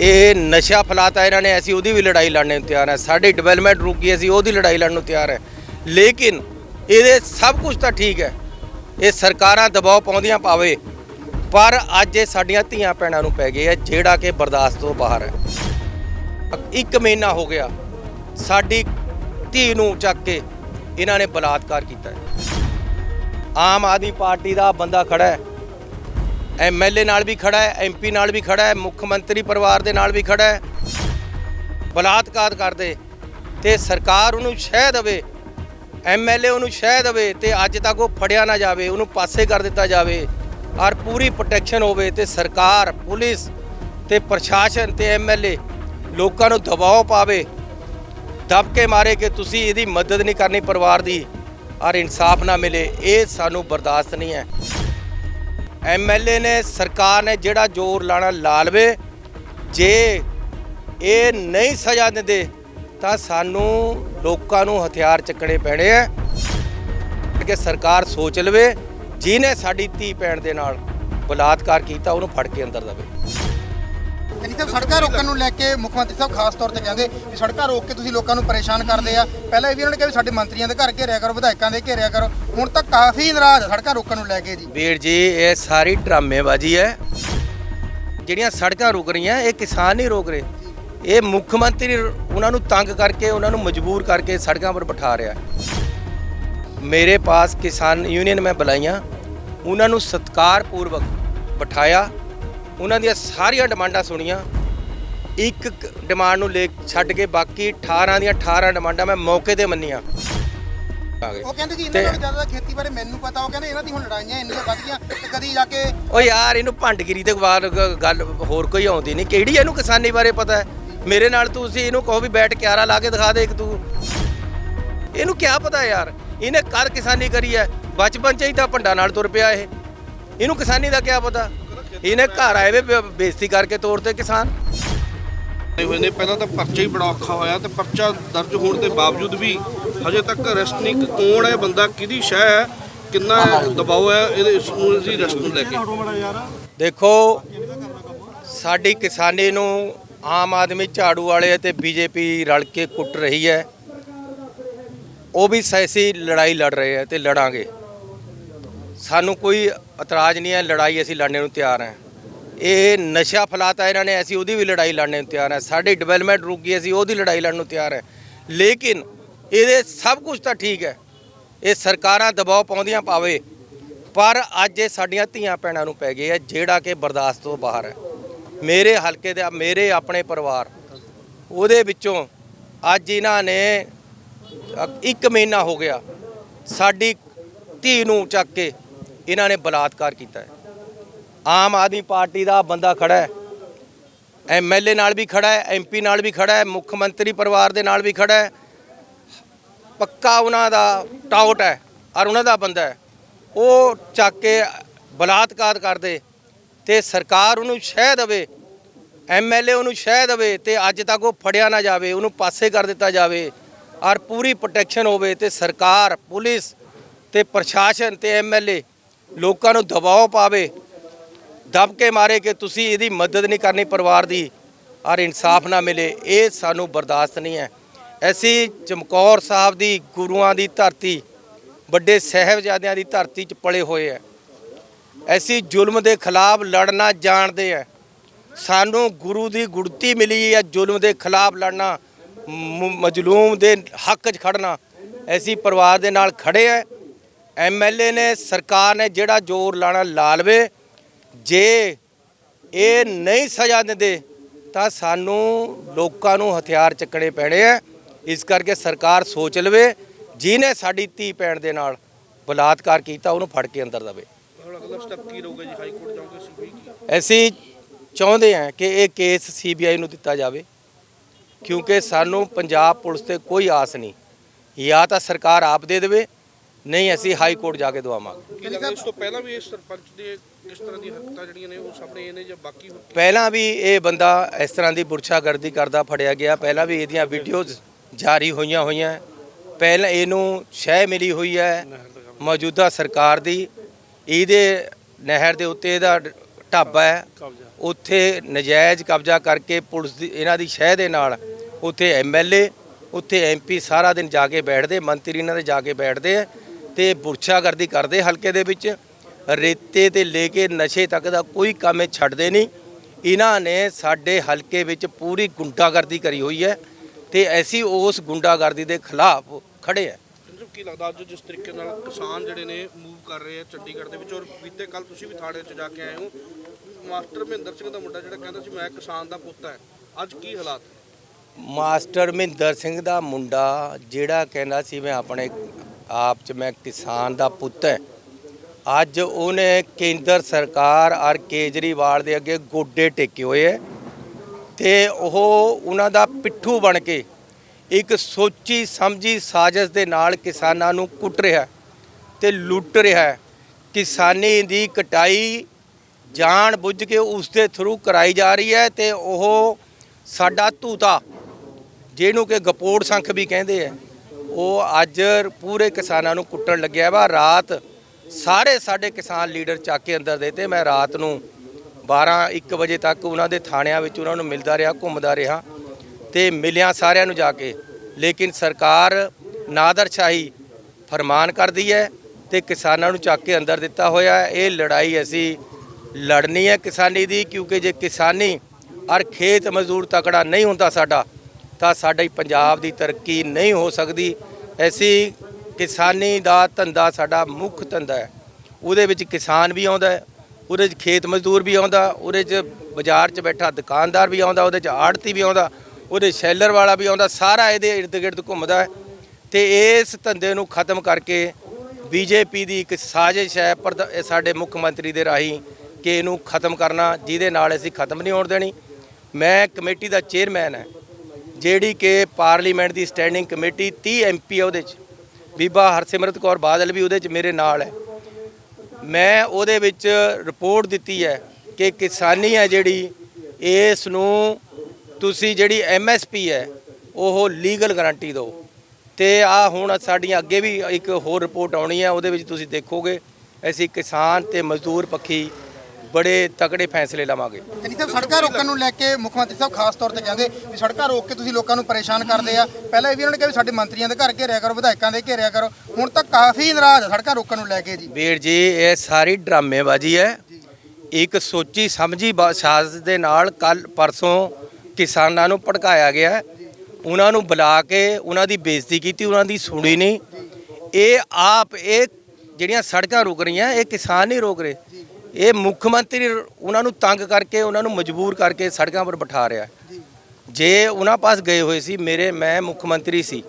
ਇਹ ਨਸ਼ਾ ਫਲਾਤਾ ਇਹਨਾਂ ਨੇ, ਅਸੀਂ ਉਹਦੀ ਵੀ ਲੜਾਈ ਲੜਨ ਨੂੰ ਤਿਆਰ ਹੈ। ਸਾਡੀ ਡਿਵੈਲਪਮੈਂਟ ਰੁਕੀ ਅਸੀਂ ਉਹਦੀ ਲੜਾਈ ਲੜਨ ਨੂੰ ਤਿਆਰ ਹੈ। ਲੇਕਿਨ ਇਹਦੇ ਸਭ ਕੁਝ ਤਾਂ ਠੀਕ ਹੈ। ਇਹ ਸਰਕਾਰਾਂ ਦਬਾਅ ਪਾਉਂਦੀਆਂ ਪਾਵੇ, ਪਰ ਅੱਜ ਇਹ ਸਾਡੀਆਂ ਧੀਆਂ ਭੈਣਾਂ ਨੂੰ ਪੈ ਗਏ ਆ, ਜਿਹੜਾ ਕਿ ਬਰਦਾਸ਼ਤ ਤੋਂ ਬਾਹਰ ਹੈ। ਇੱਕ ਮਹੀਨਾ ਹੋ ਗਿਆ, ਸਾਡੀ ਧੀ ਨੂੰ ਚੱਕ ਕੇ ਇਹਨਾਂ ਨੇ ਬਲਾਤਕਾਰ ਕੀਤਾ ਹੈ। ਆਮ ਆਦਮੀ ਪਾਰਟੀ ਦਾ ਬੰਦਾ ਖੜਾ ਹੈ। ਐਮਐਲਏ ਨਾਲ ਵੀ ਖੜਾ ਹੈ ਐਮਪੀ ਨਾਲ ਵੀ ਖੜਾ ਹੈ, ਮੁੱਖ ਮੰਤਰੀ ਪਰਿਵਾਰ ਦੇ ਨਾਲ ਵੀ ਖੜਾ ਹੈ। ਬਲਾਤਕਾਰ ਕਰਦੇ ਤੇ ਸਰਕਾਰ ਉਹਨੂੰ ਸ਼ਹਿ ਦੇਵੇ, ਐਮਐਲਏ ਉਹਨੂੰ ਸ਼ਹਿ ਦੇਵੇ ਤੇ ਅੱਜ ਤੱਕ ਉਹ ਫੜਿਆ ਨਾ ਜਾਵੇ, ਉਹਨੂੰ ਪਾਸੇ ਕਰ ਦਿੱਤਾ ਜਾਵੇ ਔਰ ਪੂਰੀ ਪ੍ਰੋਟੈਕਸ਼ਨ ਹੋਵੇ ਤੇ ਸਰਕਾਰ, ਪੁਲਿਸ ਤੇ ਪ੍ਰਸ਼ਾਸਨ ਤੇ ਐਮਐਲਏ ਲੋਕਾਂ ਨੂੰ ਦਬਾਅ ਪਾਵੇ, ਦਬਕੇ ਮਾਰੇ ਕਿ ਤੁਸੀਂ ਇਹਦੀ ਮਦਦ ਨਹੀਂ ਕਰਨੀ, ਪਰਿਵਾਰ ਦੀ ਔਰ ਇਨਸਾਫ ਨਾ ਮਿਲੇ, ਇਹ ਸਾਨੂੰ ਬਰਦਾਸ਼ਤ ਨਹੀਂ ਹੈ। ਐਮਐਲਏ ਨੇ, ਸਰਕਾਰ ਨੇ ਜਿਹੜਾ ਜ਼ੋਰ ਲਾਣਾ ਲਾ ਲਵੇ ਜੇ ਇਹ ਨਹੀਂ ਸਜ਼ਾ ਦਿੰਦੇ, ਤਾਂ ਸਾਨੂੰ ਲੋਕਾਂ ਨੂੰ ਹਥਿਆਰ ਚੱਕਣੇ ਪੈਣੇ ਆ। ਕਿ ਸਰਕਾਰ ਸੋਚ ਲਵੇ, ਜਿਹਨੇ ਸਾਡੀ ਧੀ ਭੈਣ ਦੇ ਨਾਲ ਬਲਾਤਕਾਰ ਕੀਤਾ, ਉਹਨੂੰ ਫੜ ਕੇ ਅੰਦਰ ਦਵੇ। ਕਹਿੰਦੀ ਸਾਹਿਬ ਸੜਕਾਂ ਰੋਕਣ ਨੂੰ ਲੈ ਕੇ ਮੁੱਖ ਮੰਤਰੀ ਸਾਹਿਬ ਖਾਸ ਤੌਰ ਤੇ ਕਹਿੰਦੇ ਵੀ ਸੜਕਾਂ ਰੋਕ ਕੇ ਤੁਸੀਂ ਲੋਕਾਂ ਨੂੰ ਪਰੇਸ਼ਾਨ ਕਰਦੇ ਆ। ਪਹਿਲਾਂ ਇਹ ਵੀ ਉਹਨਾਂ ਨੇ ਕਿਹਾ ਵੀ ਸਾਡੇ ਮੰਤਰੀਆਂ ਦੇ ਘਰ ਘੇਰਿਆ ਕਰੋ, ਵਿਧਾਇਕਾਂ ਦੇ ਘੇਰਿਆ ਕਰੋ। ਹੁਣ ਤਾਂ ਕਾਫੀ ਨਾਰਾਜ਼ ਆ ਸੜਕਾਂ ਰੋਕਣ ਨੂੰ ਲੈ ਕੇ ਜੀ। ਵੀਰ ਜੀ, ਇਹ ਸਾਰੀ ਡਰਾਮੇਬਾਜ਼ੀ ਹੈ। ਜਿਹੜੀਆਂ ਸੜਕਾਂ ਰੁਕ ਰਹੀਆਂ, ਇਹ ਕਿਸਾਨ ਨਹੀਂ ਰੋਕ ਰਹੇ। ਇਹ ਮੁੱਖ ਮੰਤਰੀ ਉਹਨਾਂ ਨੂੰ ਤੰਗ ਕਰਕੇ, ਉਹਨਾਂ ਨੂੰ ਮਜਬੂਰ ਕਰਕੇ ਸੜਕਾਂ ਪਰ ਬਿਠਾ ਰਿਹਾ ਮੇਰੇ ਪਾਸ ਕਿਸਾਨ ਯੂਨੀਅਨ ਮੈਂ ਬੁਲਾਈਆਂ। ਉਹਨਾਂ ਨੂੰ ਸਤਿਕਾਰਪੂਰਵਕ ਬਿਠਾਇਆ। ਉਹਨਾਂ ਦੀਆਂ ਸਾਰੀਆਂ ਡਿਮਾਂਡਾਂ ਸੁਣੀਆਂ। ਇੱਕ ਡਿਮਾਂਡ ਨੂੰ ਲੈ ਛੱਡ ਕੇ ਬਾਕੀ 18 ਦੀਆਂ 18 ਡਿਮਾਂਡਾਂ ਮੈਂ ਮੌਕੇ ਤੇ ਮੰਨੀਆਂ। ਉਹ ਕਹਿੰਦੇ ਜੀ ਇਹਨਾਂ ਨਾਲ ਜ਼ਿਆਦਾ ਖੇਤੀ ਬਾਰੇ ਮੈਨੂੰ ਪਤਾ ਉਹ ਕਹਿੰਦੇ ਇਹਨਾਂ ਦੀ ਹੁਣ ਲੜਾਈਆਂ ਇੰਨੀਆਂ ਵੱਧ ਗਈਆਂ ਤੇ ਕਦੀ ਜਾ ਕੇ ਓ ਯਾਰ ਇਹਨੂੰ ਭੰਡਗਿਰੀ ਤੇ ਬਾਅਦ ਗੱਲ ਹੋਰ ਕੋਈ ਆਉਂਦੀ ਨਹੀਂ। ਕਿਹੜੀ ਇਹਨੂੰ ਕਿਸਾਨੀ ਬਾਰੇ ਪਤਾ ਹੈ? ਮੇਰੇ ਨਾਲ ਤੁਸੀਂ ਇਹਨੂੰ ਕਹੋ ਵੀ ਬੈਠ ਕੇ ਆਰਾ ਲਾ ਕੇ ਦਿਖਾ ਦੇ ਇੱਕ ਤੂੰ। ਇਹਨੂੰ ਕੀ ਪਤਾ ਯਾਰ? ਇਹਨੇ ਕਰ ਕਿਸਾਨੀ ਕਰੀ ਹੈ। ਬਚਪਨ ਚ ਹੀ ਤਾਂ ਭੰਡਾ ਨਾਲ ਤੁਰ ਪਿਆ ਇਹ। ਇਹਨੂੰ ਕਿਸਾਨੀ ਦਾ ਕੀ ਪਤਾ? ਇਹਨੇ ਘਰ ਆਏ ਵੇ ਬੇ- ਬੇਇੱਜ਼ਤੀ ਕਰਕੇ ਤੋੜ ਤੇ ਕਿਸਾਨ? ਨਹੀਂ ਹੋਏ ਨੇ ਪਹਿਲਾਂ ਤਾਂ ਪਰਚਾ ਹੀ ਬੜਾ ਔਖਾ ਹੋਇਆ ਤੇ ਪਰਚਾ ਦਰਜ ਹੋਣ ਦੇ ਬਾਵਜੂਦ ਵੀ ਹਜੇ ਤੱਕ ਅਰੈਸਟ ਨਹੀਂ ਕੌਣ ਹੈ ਬੰਦਾ ਕਿਹਦੀ ਸ਼ਹਿ ਹੈ ਕਿੰਨਾ ਦਬਾਅ ਹੈ ਇਹਦੇ ਇਸ ਨੂੰ ਅਸੀਂ ਅਰੈਸਟ ਨੂੰ ਲੈ ਕੇ। ਦੇਖੋ ਸਾਡੀ ਕਿਸਾਨੀ ਨੂੰ ਆਮ ਆਦਮੀ ਝਾੜੂ ਵਾਲੇ ਅਤੇ ਬੀਜੇਪੀ ਰਲ ਕੇ ਕੁੱਟ ਰਹੀ ਹੈ। ਉਹ ਵੀ ਸੈਸੀ ਲੜਾਈ ਲੜ ਰਹੇ ਹੈ ਤੇ ਲੜਾਂਗੇ। ਸਾਨੂੰ ਕੋਈ ਇਤਰਾਜ਼ ਨਹੀਂ ਹੈ, ਲੜਾਈ ਅਸੀਂ ਲੜਨੇ ਨੂੰ ਤਿਆਰ ਹਾਂ। ਇਹ ਨਸ਼ਾ ਫਲਾਤਾ ਇਹਨਾਂ ਨੇ, ਅਸੀਂ ਉਹਦੀ ਵੀ ਲੜਾਈ ਲੜਨੇ ਨੂੰ ਤਿਆਰ ਹਾਂ। ਸਾਡੀ ਡਿਵੈਲਪਮੈਂਟ ਰੁਕ ਗਈ, ਅਸੀਂ ਉਹਦੀ ਲੜਾਈ ਲੜਨ ਨੂੰ ਤਿਆਰ ਹੈ। ਲੇਕਿਨ ਇਹਦੇ ਸਭ ਕੁਝ ਤਾਂ ਠੀਕ ਹੈ। ਇਹ ਸਰਕਾਰਾਂ ਦਬਾਅ ਪਾਉਂਦੀਆਂ ਪਾਵੇ ਪਰ ਅੱਜ ਇਹ ਸਾਡੀਆਂ ਧੀਆਂ ਭੈਣਾਂ ਨੂੰ ਪੈ ਗਏ ਹੈ ਜਿਹੜਾ ਕਿ ਬਰਦਾਸ਼ਤ ਤੋਂ ਬਾਹਰ ਹੈ। ਮੇਰੇ ਹਲਕੇ ਦੇ, ਮੇਰੇ ਆਪਣੇ ਪਰਿਵਾਰ, ਉਹਦੇ ਵਿੱਚੋਂ ਅੱਜ ਇਹਨਾਂ ਨੇ ਅ- ਇੱਕ ਮਹੀਨਾ ਹੋ ਗਿਆ। ਸਾਡੀ ਧੀ ਨੂੰ ਚੱਕ ਕੇ ਇਹਨਾਂ ਨੇ ਬਲਾਤਕਾਰ ਕੀਤਾ ਹੈ। ਆਮ ਆਦਮੀ ਪਾਰਟੀ ਦਾ ਬੰਦਾ ਖੜਾ ਹੈ। ਐਮਐਲਏ ਨਾਲ ਵੀ ਖੜਾ ਹੈ ਐਮਪੀ ਨਾਲ ਵੀ ਖੜਾ ਹੈ, ਮੁੱਖ ਮੰਤਰੀ ਪਰਿਵਾਰ ਦੇ ਨਾਲ ਵੀ ਖੜਾ ਹੈ। ਪੱਕਾ ਉਹਨਾਂ ਦਾ ਟਾਊਟ ਹੈ ਔਰ ਉਹਨਾਂ ਦਾ ਬੰਦਾ ਹੈ। ਉਹ ਚੱਕ ਕੇ ਬਲਾਤਕਾਰ ਕਰਦੇ ਤੇ ਸਰਕਾਰ ਉਹਨੂੰ ਸ਼ਹਿ ਦੇਵੇ ਐਮਐਲਏ ਉਹਨੂੰ ਸ਼ਹਿ ਦੇਵੇ ਤੇ ਅੱਜ ਤੱਕ ਉਹ ਫੜਿਆ ਨਾ ਜਾਵੇ, ਉਹਨੂੰ ਪਾਸੇ ਕਰ ਦਿੱਤਾ ਜਾਵੇ ਔਰ ਪੂਰੀ ਪ੍ਰੋਟੈਕਸ਼ਨ ਹੋਵੇ ਤੇ ਸਰਕਾਰ, ਪੁਲਿਸ ਤੇ ਪ੍ਰਸ਼ਾਸਨ ਤੇ ਐਮਐਲਏ ਲੋਕਾਂ ਨੂੰ ਦਬਾਅ ਪਾਵੇ ਦਬਕੇ ਮਾਰੇ ਕਿ ਤੁਸੀਂ ਇਹਦੀ ਮਦਦ ਨਹੀਂ ਕਰਨੀ, ਪਰਿਵਾਰ ਦੀ ਔਰ ਇਨਸਾਫ ਨਾ ਮਿਲੇ, ਇਹ ਸਾਨੂੰ ਬਰਦਾਸ਼ਤ ਨਹੀਂ ਹੈ। ਅਸੀਂ ਚਮਕੌਰ ਸਾਹਿਬ ਦੀ ਗੁਰੂਆਂ ਦੀ ਧਰਤੀ, ਵੱਡੇ ਸਾਹਿਬਜ਼ਾਦਿਆਂ ਦੀ ਧਰਤੀ 'ਚ ਪਲੇ ਹੋਏ ਹੈ। ਅਸੀਂ ਜ਼ੁਲਮ ਦੇ ਖਿਲਾਫ ਲੜਨਾ ਜਾਣਦੇ ਹੈ। ਸਾਨੂੰ ਗੁਰੂ ਦੀ ਗੁੜਤੀ ਮਿਲੀ ਹੈ ਜ਼ੁਲਮ ਦੇ ਖਿਲਾਫ ਲੜਨਾ ਮਜ਼ਲੂਮ ਦੇ ਹੱਕ 'ਚ ਖੜਨਾ। ਅਸੀਂ ਪਰਿਵਾਰ ਦੇ ਨਾਲ ਖੜੇ ਹੈ। ਐਮਐਲਏ ਨੇ, ਸਰਕਾਰ ਨੇ ਜਿਹੜਾ ਜ਼ੋਰ ਲਾਣਾ ਲਾ ਲਵੇ, ਜੇ ਇਹ ਨਹੀਂ ਸਜ਼ਾ ਦਿੰਦੇ, ਤਾਂ ਸਾਨੂੰ ਲੋਕਾਂ ਨੂੰ ਹਥਿਆਰ ਚੱਕਣੇ ਪੈਣੇ ਆ। ਇਸ ਕਰਕੇ ਸਰਕਾਰ ਸੋਚ ਲਵੇ, ਜਿਹਨੇ ਸਾਡੀ ਧੀ ਭੈਣ ਦੇ ਨਾਲ ਬਲਾਤਕਾਰ ਕੀਤਾ, ਉਹਨੂੰ ਫੜ ਕੇ ਅੰਦਰ ਦਵੇ। ਹੁਣ ਅਗਲਾ ਸਟੈਪ ਕੀ ਰਹੂਗਾ ਜੀ ਹਾਈ ਕੋਰਟ ਜਾਓਗੇ ਸਿੱਧੀ ਅਸੀਂ ਚਾਹੁੰਦੇ ਹਾਂ ਕਿ ਇਹ ਕੇਸ ਸੀਬੀਆਈ ਨੂੰ ਦਿੱਤਾ ਜਾਵੇ, ਕਿਉਂਕਿ ਸਾਨੂੰ ਪੰਜਾਬ ਪੁਲਿਸ ਤੇ ਕੋਈ ਆਸ ਨਹੀਂ। ਜਾਂ ਤਾਂ ਸਰਕਾਰ ਆਪ ਦੇ ਦੇਵੇ ਨਹੀਂ ਅਸੀਂ ਹਾਈ ਕੋਰਟ ਜਾ ਕੇ ਦਵਾਵਾਂਗੇ ਕੀ ਲੱਗਦਾ ਇਸ ਤੋਂ ਪਹਿਲਾਂ ਵੀ ਇਸ ਸਰਪੰਚ ਦੇ ਕਿਸ ਤਰ੍ਹਾਂ ਦੀ ਹਰਕਤਾਂ ਜਿਹੜੀਆਂ ਨੇ ਉਹ ਸਾਹਮਣੇ ਇਹ ਨੇ ਜਾਂ ਬਾਕੀ ਪਹਿਲਾਂ ਵੀ ਇਹ ਬੰਦਾ ਇਸ ਤਰ੍ਹਾਂ ਦੀ ਬੁਰਛਾਗਰਦੀ ਕਰਦਾ ਫੜਿਆ ਗਿਆ। ਪਹਿਲਾਂ ਵੀ ਇਹਦੀਆਂ ਵੀਡੀਓਜ਼ ਜਾਰੀ ਹੋਈਆਂ ਹੋਈਆਂ। ਪਹਿਲਾਂ ਇਹਨੂੰ ਸ਼ਹਿ ਮਿਲੀ ਹੋਈ ਹੈ ਮੌਜੂਦਾ ਸਰਕਾਰ ਦੀ। ਇਹਦੇ ਨਹਿਰ ਦੇ ਉੱਤੇ ਇਹਦਾ ਢਾਬਾ ਹੈ। ਉੱਥੇ ਨਜਾਇਜ਼ ਕਬਜ਼ਾ ਕਰਕੇ ਪੁਲਿਸ ਦੀ ਇਹਨਾਂ ਦੀ ਸ਼ਹਿ ਦੇ ਨਾਲ ਉੱਥੇ ਐਮਐਲਏ ਉੱਥੇ ਐਮਪੀ ਸਾਰਾ ਦਿਨ ਜਾ ਕੇ ਬੈਠਦੇ ਮੰਤਰੀ ਇਹਨਾਂ ਦੇ ਜਾ ਕੇ ਬੈਠਦੇ ਆ। ਤੇ ਬੁਰਛਾਗਰਦੀ ਕਰਦੇ ਹਲਕੇ ਦੇ ਵਿੱਚ। ਰੇਤੇ ਤੇ ਲੈ ਕੇ ਨਸ਼ੇ ਤੱਕ ਦਾ ਕੋਈ ਕੰਮ ਇਹ ਛੱਡਦੇ ਨਹੀਂ। ਇਹਨਾਂ ਨੇ ਸਾਡੇ ਹਲਕੇ ਵਿੱਚ ਪੂਰੀ ਗੁੰਡਾਗਰਦੀ ਕਰੀ ਹੋਈ ਹੈ ਤੇ ਅਸੀਂ ਉਸ ਗੁੰਡਾਗਰਦੀ ਦੇ ਖਿਲਾਫ ਖੜੇ ਆ ਮੈਨੂੰ ਕੀ ਲੱਗਦਾ ਅੱਜ ਜਿਸ ਤਰੀਕੇ ਨਾਲ ਕਿਸਾਨ ਜਿਹੜੇ ਨੇ ਮੂਵ ਕਰ ਰਹੇ ਆ ਚੰਡੀਗੜ੍ਹ ਦੇ ਵਿੱਚ? ਔਰ ਬੀਤੇ ਕੱਲ ਤੁਸੀਂ ਵੀ ਥਾਣੇ 'ਚ ਜਾ ਕੇ ਆਏ ਹੋ। ਮਾਸਟਰ ਮਹਿੰਦਰ ਸਿੰਘ ਦਾ ਮੁੰਡਾ ਜਿਹੜਾ ਕਹਿੰਦਾ ਸੀ ਮੈਂ ਕਿਸਾਨ ਦਾ ਪੁੱਤ ਹੈ। ਅੱਜ ਕੀ ਹਾਲਾਤ ਮਾਸਟਰ ਮਹਿੰਦਰ ਸਿੰਘ ਦਾ ਮੁੰਡਾ ਜਿਹੜਾ ਕਹਿੰਦਾ ਸੀ ਮੈਂ ਆਪਣੇ ਆਪ 'ਚ ਮੈਂ ਕਿਸਾਨ ਦਾ ਪੁੱਤ ਹੈ। ਅੱਜ ਉਹਨੇ ਕੇਂਦਰ ਸਰਕਾਰ ਔਰ ਕੇਜਰੀਵਾਲ ਦੇ ਅੱਗੇ ਗੋਡੇ ਟੇਕੇ ਹੋਏ ਹੈ ਤੇ ਉਹ ਉਹਨਾਂ ਦਾ ਪਿੱਠੂ ਬਣ ਕੇ ਇੱਕ ਸੋਚੀ ਸਮਝੀ ਸਾਜ਼ਿਸ਼ ਦੇ ਨਾਲ ਕਿਸਾਨਾਂ ਨੂੰ ਕੁੱਟ ਰਿਹਾ ਹੈ ਤੇ ਲੁੱਟ ਰਿਹਾ ਕਿਸਾਨੀ ਦੀ ਕਟਾਈ ਜਾਣ ਬੁੱਝ ਕੇ ਉਸ ਦੇ ਥਰੂ ਕਰਾਈ ਜਾ ਰਹੀ ਹੈ ਤੇ ਉਹ ਸਾਡਾ ਧੂਤਾ, ਜਿਹਨੂੰ ਕਿ ਗਪੋੜ ਸੰਖ ਵੀ ਕਹਿੰਦੇ ਆ ਉਹ ਅੱਜ ਪੂਰੇ ਕਿਸਾਨਾਂ ਨੂੰ ਕੁੱਟਣ ਲੱਗਿਆ ਵਾ। ਰਾਤ ਸਾਰੇ ਸਾਡੇ ਕਿਸਾਨ ਲੀਡਰ ਚੱਕ ਕੇ ਅੰਦਰ ਦੇ ਤੇ ਮੈਂ ਰਾਤ ਨੂੰ 12 1 ਵਜੇ ਤੱਕ ਉਹਨਾਂ ਦੇ ਥਾਣਿਆਂ ਵਿੱਚ ਉਹਨਾਂ ਨੂੰ ਮਿਲਦਾ ਰਿਹਾ, ਘੁੰਮਦਾ ਰਿਹਾ ਤੇ ਮਿਲਿਆ ਸਾਰਿਆਂ ਨੂੰ ਜਾ ਕੇ। ਲੇਕਿਨ ਸਰਕਾਰ ਨਾਦਰਸ਼ਾਹੀ ਫਰਮਾਨ ਕਰਦੀ ਹੈ ਤੇ ਕਿਸਾਨਾਂ ਨੂੰ ਚੱਕ ਕੇ ਅੰਦਰ ਦਿੱਤਾ ਹੋਇਆ ਇਹ ਲੜਾਈ ਅਸੀਂ ਲੜਨੀ ਹੈ ਕਿਸਾਨੀ ਦੀ, ਕਿਉਂਕਿ ਜੇ ਕਿਸਾਨੀ ਔਰ ਖੇਤ ਮਜ਼ਦੂਰ ਤਕੜਾ ਨਹੀਂ ਹੁੰਦਾ ਸਾਡਾ ਤਾਂ ਸਾਡੀ ਪੰਜਾਬ ਦੀ ਤਰੱਕੀ ਨਹੀਂ ਹੋ ਸਕਦੀ। ਐਸੀ ਕਿਸਾਨੀ ਦਾ ਧੰਦਾ ਸਾਡਾ ਮੁੱਖ ਧੰਦਾ ਹੈ। ਉਹਦੇ ਵਿੱਚ ਕਿਸਾਨ ਵੀ ਆਉਂਦਾ ਉਹਦੇ 'ਚ ਖੇਤ ਮਜ਼ਦੂਰ ਵੀ ਆਉਂਦਾ, ਉਹਦੇ 'ਚ ਬਾਜ਼ਾਰ 'ਚ ਬੈਠਾ ਦੁਕਾਨਦਾਰ ਵੀ ਆਉਂਦਾ, ਉਹਦੇ 'ਚ ਆੜਤੀ ਵੀ ਆਉਂਦਾ, ਉਹਦੇ ਸ਼ੈਲਰ ਵਾਲਾ ਵੀ ਆਉਂਦਾ, ਸਾਰਾ ਇਹਦੇ ਇਰਦ ਗਿਰਦ ਘੁੰਮਦਾ ਹੈ। ਤੇ ਇਸ ਧੰਦੇ ਨੂੰ ਖਤਮ ਕਰਕੇ ਬੀਜੇਪੀ ਦੀ ਇੱਕ ਸਾਜ਼ਿਸ਼ ਹੈ, ਪ੍ਰਧ- ਸਾਡੇ ਮੁੱਖ ਮੰਤਰੀ ਦੇ ਰਾਹੀਂ ਕਿ ਇਹਨੂੰ ਖਤਮ ਕਰਨਾ, ਜਿਹਦੇ ਨਾਲ ਅਸੀਂ ਖਤਮ ਨਹੀਂ ਹੋਣ ਦੇਣੀ। ਮੈਂ ਕਮੇਟੀ ਦਾ ਚੇਅਰਮੈਨ ਹੈ। ਜਿਹੜੀ ਕਿ ਪਾਰਲੀਮੈਂਟ ਦੀ ਸਟੈਂਡਿੰਗ ਕਮੇਟੀ 30 ਐਮਪੀ ਹੈ ਉਹਦੇ 'ਚ। ਬੀਬਾ ਹਰਸਿਮਰਤ ਕੌਰ ਬਾਦਲ ਵੀ ਉਹਦੇ 'ਚ ਮੇਰੇ ਨਾਲ ਹੈ। ਮੈਂ ਉਹਦੇ ਵਿੱਚ ਰਿਪੋਰਟ ਦਿੱਤੀ ਹੈ ਕਿ ਕਿਸਾਨੀ ਹੈ ਜਿਹੜੀ, ਇਸ ਨੂੰ ਤੁਸੀਂ ਜਿਹੜੀ ਐਮਐਸਪੀ ਹੈ, ਉਹ ਲੀਗਲ ਗਾਰੰਟੀ ਦਿਓ। ਤੇ ਆ ਹੁਣ ਸਾਡੀਆਂ ਅੱਗੇ ਵੀ ਇੱਕ ਹੋਰ ਰਿਪੋਰਟ ਆਉਣੀ ਹੈ, ਉਹਦੇ ਵਿੱਚ ਤੁਸੀਂ ਦੇਖੋਗੇ, ਅਸੀਂ ਕਿਸਾਨ ਤੇ ਮਜ਼ਦੂਰ ਪੱਖੀ ਬੜੇ ਤਕੜੇ ਫੈਸਲੇ ਲਵਾਂਗੇ। ਚੰਨੀ ਸਾਹਿਬ ਸੜਕਾਂ ਰੋਕਣ ਨੂੰ ਲੈ ਕੇ ਮੁੱਖ ਮੰਤਰੀ ਸਾਹਿਬ ਖਾਸ ਤੌਰ ਤੇ ਕਹਿੰਦੇ ਵੀ ਸੜਕਾਂ ਰੋਕ ਕੇ ਤੁਸੀਂ ਲੋਕਾਂ ਨੂੰ ਪਰੇਸ਼ਾਨ ਕਰਦੇ ਆ। ਪਹਿਲਾਂ ਇਹ ਵੀ ਉਹਨਾਂ ਨੇ ਕਿਹਾ ਵੀ ਸਾਡੇ ਮੰਤਰੀਆਂ ਦੇ ਘਰ ਘੇਰਿਆ ਕਰੋ ਵਿਧਾਇਕਾਂ ਦੇ ਘੇਰਿਆ ਕਰੋ। ਹੁਣ ਤਾਂ ਕਾਫੀ ਨਾਰਾਜ਼ ਆ ਸੜਕਾਂ ਰੋਕਣ ਨੂੰ ਲੈ ਕੇ ਜੀ। ਵੀਰ ਜੀ ਇਹ ਸਾਰੀ ਡਰਾਮੇਬਾਜ਼ੀ ਹੈ। ਇੱਕ ਸੋਚੀ ਸਮਝੀ ਸਾਜ਼ਿਸ਼ ਦੇ ਨਾਲ ਕੱਲ ਪਰਸੋਂ ਕਿਸਾਨਾਂ ਨੂੰ ਭੜਕਾਇਆ ਗਿਆ। ਉਹਨਾਂ ਨੂੰ ਬੁਲਾ ਕੇ ਉਹਨਾਂ ਦੀ ਬੇਇੱਜ਼ਤੀ ਕੀਤੀ ਉਹਨਾਂ ਦੀ ਸੁਣੀ ਨਹੀਂ। ਇਹ ਆਪ ਇਹ ਜਿਹੜੀਆਂ ਸੜਕਾਂ ਰੁਕ ਰਹੀਆਂ ਇਹ ਕਿਸਾਨ ਨਹੀਂ ਰੋਕ ਰਹੇ। ਇਹ ਮੁੱਖ ਮੰਤਰੀ ਉਹਨਾਂ ਨੂੰ ਤੰਗ ਕਰਕੇ ਉਹਨਾਂ ਨੂੰ ਮਜਬੂਰ ਕਰਕੇ ਸੜਕਾਂ 'ਪਰ ਬਿਠਾ ਰਿਹਾ ਹੈ। ਜੇ। ਉਹਨਾਂ ਪਾਸ ਗਏ ਹੋਏ ਸੀ ਮੇਰੇ ਮੈਂ ਮੁੱਖ ਮੰਤਰੀ ਸੀ।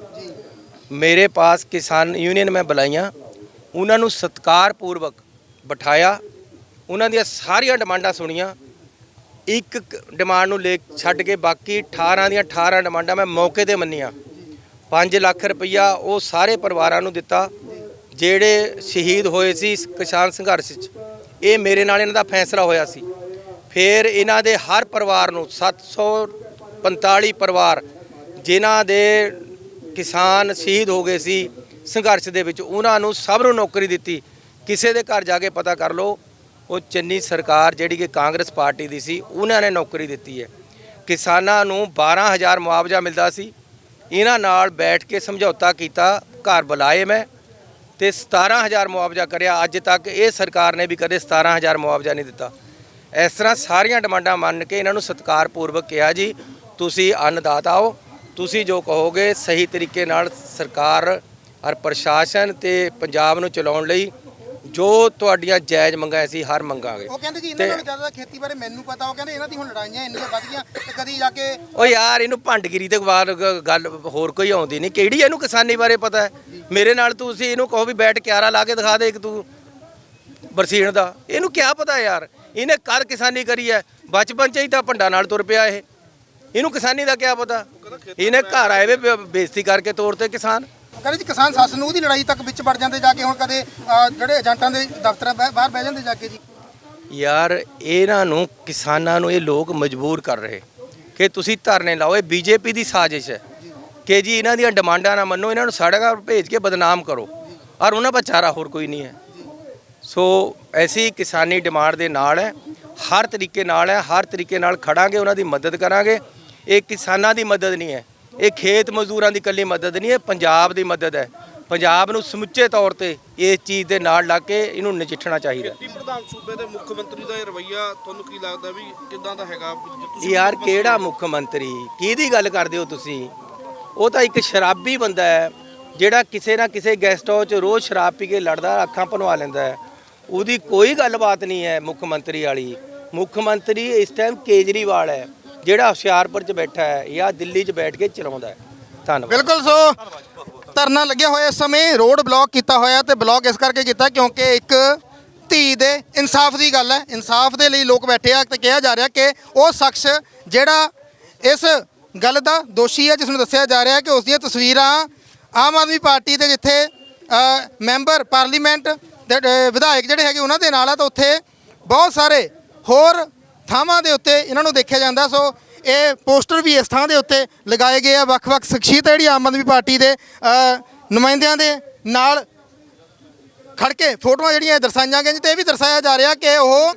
ਮੇਰੇ ਪਾਸ ਕਿਸਾਨ ਯੂਨੀਅਨ ਮੈਂ ਬੁਲਾਈਆਂ। ਉਹਨਾਂ ਨੂੰ ਸਤਿਕਾਰਪੂਰਵਕ ਬਿਠਾਇਆ। ਉਹਨਾਂ ਦੀਆਂ ਸਾਰੀਆਂ ਡਿਮਾਂਡਾਂ ਸੁਣੀਆਂ। ਇੱਕ ਡਿਮਾਂਡ ਨੂੰ ਲੈ ਛੱਡ ਕੇ ਬਾਕੀ 18 ਦੀਆਂ 18 ਡਿਮਾਂਡਾਂ ਮੈਂ ਮੌਕੇ ਤੇ ਮੰਨੀਆਂ। 5 ਲੱਖ ਰੁਪਈਆ ਉਹ ਸਾਰੇ ਪਰਿਵਾਰਾਂ ਨੂੰ ਦਿੱਤਾ। ਜਿਹੜੇ ਸ਼ਹੀਦ ਹੋਏ ਸੀ ਕਿਸਾਨ ਸੰਘਰਸ਼ 'ਚ। ਇਹ ਮੇਰੇ ਨਾਲ ਇਹਨਾਂ ਦਾ ਫੈਸਲਾ ਹੋਇਆ ਸੀ। ਫਿਰ ਇਹਨਾਂ ਦੇ ਹਰ ਪਰਿਵਾਰ ਨੂੰ 745 ਪਰਿਵਾਰ ਜਿਨ੍ਹਾਂ ਦੇ ਕਿਸਾਨ ਸ਼ਹੀਦ ਹੋ ਗਏ ਸੀ ਸੰਘਰਸ਼ ਦੇ ਵਿੱਚ, ਉਹਨਾਂ ਨੂੰ ਸਭ ਨੂੰ ਨੌਕਰੀ ਦਿੱਤੀ। ਕਿਸੇ ਦੇ ਘਰ ਜਾ ਕੇ ਪਤਾ ਕਰ ਲਓ, ਉਹ ਚੰਨੀ ਸਰਕਾਰ ਜਿਹੜੀ ਕਿ ਕਾਂਗਰਸ ਪਾਰਟੀ ਦੀ ਸੀ, ਉਹਨਾਂ ਨੇ ਨੌਕਰੀ ਦਿੱਤੀ ਹੈ। ਕਿਸਾਨਾਂ ਨੂੰ 12000 ਮੁਆਵਜ਼ਾ ਮਿਲਦਾ ਸੀ। ਇਹਨਾਂ ਨਾਲ ਬੈਠ ਕੇ ਸਮਝੌਤਾ ਕੀਤਾ, ਘਰ ਬੁਲਾਏ ਮੈਂ। ਤੇ 17000 ਮੁਆਵਜ਼ਾ ਕਰਿਆ। ਅੱਜ ਤੱਕ ਇਹ ਸਰਕਾਰ ਨੇ ਵੀ ਕਦੇ 17000 ਮੁਆਵਜ਼ਾ ਨਹੀਂ ਦਿੱਤਾ। ਇਸ ਤਰ੍ਹਾਂ ਸਾਰੀਆਂ ਡਿਮਾਂਡਾਂ ਮੰਨ ਕੇ ਇਹਨਾਂ ਨੂੰ ਸਤਿਕਾਰਪੂਰਵਕ ਕਿਹਾ ਜੀ, ਤੁਸੀਂ ਅੰਨਦਾਤਾ ਹੋ, ਤੁਸੀਂ ਜੋ ਕਹੋਗੇ ਸਹੀ ਤਰੀਕੇ ਨਾਲ ਸਰਕਾਰ ਔਰ ਪ੍ਰਸ਼ਾਸਨ ਤੇ ਪੰਜਾਬ ਨੂੰ ਚਲਾਉਣ ਲਈ ਜੋ ਤੁਹਾਡੀਆਂ ਜਾਇਜ਼ ਮੰਗਾਂ ਸੀ ਹਰ ਮੰਗਾਂਗੇ। ਉਹ ਕਹਿੰਦੇ ਜੀ ਇਹਨਾਂ ਤੇ- ਨਾਲੋਂ ਜ਼ਿਆਦਾ ਖੇਤੀ ਬਾਰੇ ਮੈਨੂੰ ਪਤਾ ਉਹ ਕਹਿੰਦੇ ਇਹਨਾਂ ਦੀ ਹੁਣ ਲੜਾਈਆਂ ਇੰਨੀਆਂ ਵੱਧ ਗਈਆਂ ਤੇ ਕਦੀ ਜਾ ਕੇ ਓ ਯਾਰ ਇਹਨੂੰ ਭੰਡਗਿਰੀ ਤੇ ਗ- ਗੱਲ ਹੋਰ ਕੋਈ ਆਉਂਦੀ ਨਹੀਂ। ਕਿਹੜੀ ਇਹਨੂੰ ਕਿਸਾਨੀ ਬਾਰੇ ਪਤਾ ਹੈ? ਮੇਰੇ ਨਾਲ ਤੁਸੀਂ ਇਹਨੂੰ ਕਹੋ ਵੀ ਬੈਠ ਕਿਆਰਾ ਲਾ ਕੇ ਦਿਖਾ ਦੇ ਇੱਕ ਤੂੰ ਬਰਸੀਨ ਦਾ। ਇਹਨੂੰ ਕੀ ਪਤਾ ਯਾਰ? ਇਹਨੇ ਕਦ ਕਿਸਾਨੀ ਕਰੀ ਹੈ। ਬਚਪਨ ਚ ਹੀ ਤਾਂ ਭੰਡਾ ਨਾਲ ਤੁਰ ਪਿਆ ਇਹ। ਇਹਨੂੰ ਕਿਸਾਨੀ ਦਾ ਕੀ ਪਤਾ? ਇਹਨੇ ਘਰ ਆਏ ਵੇ ਬੇਇੱਜ਼ਤੀ ਕਰਕੇ ਤੋੜ ਤੇ ਕਿਸਾਨ। ਕਹਿੰਦੇ ਜੀ ਕਿਸਾਨ ਸੱਸ ਨੂੰ ਉਹਦੀ ਲੜਾਈ ਤੱਕ ਵਿੱਚ ਵੜ ਜਾਂਦੇ ਜਾ ਕੇ ਹੁਣ ਕਦੇ ਅਹ, ਜਿਹੜੇ ਏਜੰਟਾਂ ਦੇ ਦਫ਼ਤਰਾਂ ਬਹਿ- ਬਾਹਰ ਬਹਿ ਜਾਂਦੇ ਜਾ ਕੇ ਜੀ। ਯਾਰ ਇਹਨਾਂ ਨੂੰ ਕਿਸਾਨਾਂ ਨੂੰ ਇਹ ਲੋਕ ਮਜਬੂਰ ਕਰ ਰਹੇ। ਕਿ ਤੁਸੀਂ ਧਰਨੇ ਲਾਓ ਇਹ ਬੀਜੇਪੀ ਦੀ ਸਾਜ਼ਿਸ਼ ਹੈ। ਕਿ ਜੀ ਇਹਨਾਂ ਦੀਆਂ ਡਿਮਾਂਡਾਂ ਨਾ ਮੰਨੋ ਇਹਨਾਂ ਨੂੰ ਸੜਕਾਂ 'ਤੇ ਭੇਜ ਕੇ ਬਦਨਾਮ ਕਰੋ। ਔਰ ਉਹਨਾਂ ਦਾ ਚਾਰਾ ਹੋਰ ਕੋਈ ਨਹੀਂ ਹੈ। ਸੋ ਐਸੀ ਕਿਸਾਨੀ ਡਿਮਾਂਡ ਦੇ ਨਾਲ ਹੈ ਹਰ ਤਰੀਕੇ ਨਾਲ ਹੈ ਹਰ ਤਰੀਕੇ ਨਾਲ ਖੜਾਂਗੇ ਉਹਨਾਂ ਦੀ ਮਦਦ ਕਰਾਂਗੇ। ਇਹ ਕਿਸਾਨਾਂ ਦੀ ਮਦਦ ਨਹੀਂ ਹੈ। ਇਹ ਖੇਤ ਮਜ਼ਦੂਰਾਂ ਦੀ ਇਕੱਲੀ ਮਦਦ ਨਹੀਂ ਹੈ ਪੰਜਾਬ ਦੀ ਮਦਦ ਹੈ। ਪੰਜਾਬ ਨੂੰ ਸਮੁੱਚੇ ਤੌਰ ਤੇ ਇਸ ਚੀਜ਼ ਦੇ ਨਾਲ ਲੱਗ ਕੇ ਇਹਨੂੰ ਨਜਿੱਠਣਾ ਚਾਹੀਦਾ ਖੇਤੀ ਪ੍ਰਧਾਨ ਸੂਬੇ ਦੇ ਮੁੱਖ ਮੰਤਰੀ ਦਾ ਇਹ ਰਵਈਆ ਤੁਹਾਨੂੰ ਕੀ ਲੱਗਦਾ ਵੀ ਕਿਦਾਂ ਦਾ ਹੈਗਾ? ਯਾਰ ਕਿਹੜਾ ਮੁੱਖ ਮੰਤਰੀ? ਕਿਹਦੀ ਗੱਲ ਕਰਦੇ ਹੋ ਤੁਸੀਂ? ਉਹ ਤਾਂ ਇੱਕ ਸ਼ਰਾਬੀ ਬੰਦਾ ਹੈ ਜਿਹੜਾ ਕਿਸੇ ਨਾ ਕਿਸੇ ਗੈਸਟ ਹਾਊਸ 'ਚ ਰੋਜ਼ ਸ਼ਰਾਬ ਪੀ ਕੇ ਲੜਦਾ ਅੱਖਾਂ ਭਨਵਾ ਲੈਂਦਾ ਹੈ। ਉਹਦੀ ਕੋਈ ਗੱਲਬਾਤ ਨਹੀਂ ਹੈ ਮੁੱਖ ਮੰਤਰੀ ਵਾਲੀ। ਮੁੱਖ ਮੰਤਰੀ ਇਸ ਟਾਈਮ ਕੇਜਰੀਵਾਲ ਹੈ। ਜਿਹੜਾ ਹੁਸ਼ਿਆਰਪੁਰ 'ਚ ਬੈਠਾ ਹੈ ਜਾਂ ਦਿੱਲੀ 'ਚ ਬੈਠ ਕੇ ਚਲਾਉਂਦਾ ਹੈ। ਧੰਨਵਾਦ। ਬਿਲਕੁਲ, ਸੋ ਧਰਨਾ ਲੱਗਿਆ ਹੋਇਆ ਇਸ ਸਮੇਂ, ਰੋਡ ਬਲੌਕ ਕੀਤਾ ਹੋਇਆ ਤੇ ਬਲੌਕ ਇਸ ਕਰਕੇ ਕੀਤਾ ਕਿਉਂਕਿ ਇੱਕ ਧੀ ਦੇ ਇਨਸਾਫ ਦੀ ਗੱਲ ਹੈ। ਇਨਸਾਫ ਦੇ ਲਈ ਲੋਕ ਬੈਠੇ ਆ ਤੇ ਕਿਹਾ ਜਾ ਰਿਹਾ ਕਿ ਉਹ ਸ਼ਖਸ ਜਿਹੜਾ ਇਸ ਗੱਲ ਦਾ ਦੋਸ਼ੀ ਹੈ ਜਿਸ ਨੂੰ ਦੱਸਿਆ ਜਾ ਰਿਹਾ ਕਿ ਉਸ ਦੀਆਂ ਤਸਵੀਰਾਂ ਆਮ ਆਦਮੀ ਪਾਰਟੀ ਦੇ ਜਿੱਥੇ ਮੈਂਬਰ ਪਾਰਲੀਮੈਂਟ ਦੇ ਵਿਧਾਇਕ ਜਿਹੜੇ ਹੈਗੇ ਉਹਨਾਂ ਦੇ ਨਾਲ ਆ, ਤਾਂ ਉੱਥੇ ਬਹੁਤ ਸਾਰੇ ਹੋਰ ਥਾਵਾਂ ਦੇ ਉੱਤੇ ਇਹਨਾਂ ਨੂੰ ਦੇਖਿਆ ਜਾਂਦਾ। ਸੋ ਇਹ ਪੋਸਟਰ ਵੀ ਇਸ ਥਾਂ ਦੇ ਉੱਤੇ ਲਗਾਏ ਗਏ ਆ। ਵੱਖ-ਵੱਖ ਸ਼ਖਸੀਅਤ ਜਿਹੜੀ ਆਮ ਆਦਮੀ ਪਾਰਟੀ ਦੇ ਨੁਮਾਇੰਦਿਆਂ ਦੇ ਨਾਲ ਖੜ ਕੇ ਫੋਟੋਆਂ ਜਿਹੜੀਆਂ ਦਰਸਾਈਆਂ ਗਈਆਂ ਤੇ ਇਹ ਵੀ ਦਰਸਾਇਆ ਜਾ ਰਿਹਾ ਕਿ ਉਹ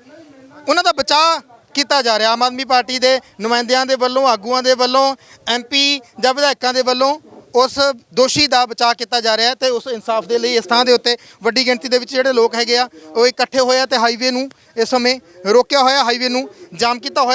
ਉਹਨਾਂ ਦਾ ਬਚਾਅ ਕੀਤਾ ਜਾ ਰਿਹਾ। ਆਮ ਆਦਮੀ ਪਾਰਟੀ ਦੇ ਨੁਮਾਇੰਦਿਆਂ ਦੇ ਵੱਲੋਂ, ਆਗੂਆਂ ਦੇ ਵੱਲੋਂ ਐਮਪੀ ਜਾਂ ਵਿਧਾਇਕਾਂ ਦੇ ਵੱਲੋਂ ਉਸ ਦੋਸ਼ੀ ਦਾ ਬਚਾਅ ਕੀਤਾ ਜਾ ਰਿਹਾ ਹੈ ਤੇ ਉਸ ਇਨਸਾਫ ਦੇ ਲਈ ਇਸ ਥਾਂ ਦੇ ਉੱਤੇ ਵੱਡੀ ਗਿਣਤੀ ਦੇ ਵਿੱਚ ਜਿਹੜੇ ਲੋਕ ਹੈਗੇ ਆ, ਉਹ ਇਕੱਠੇ ਹੋਏ ਆ ਤੇ ਹਾਈਵੇ ਨੂੰ ਇਸ ਸਮੇਂ ਰੋਕਿਆ ਹੋਇਆ ਹਾਈਵੇ ਨੂੰ ਜਾਮ ਕੀਤਾ ਹੋਇਆ।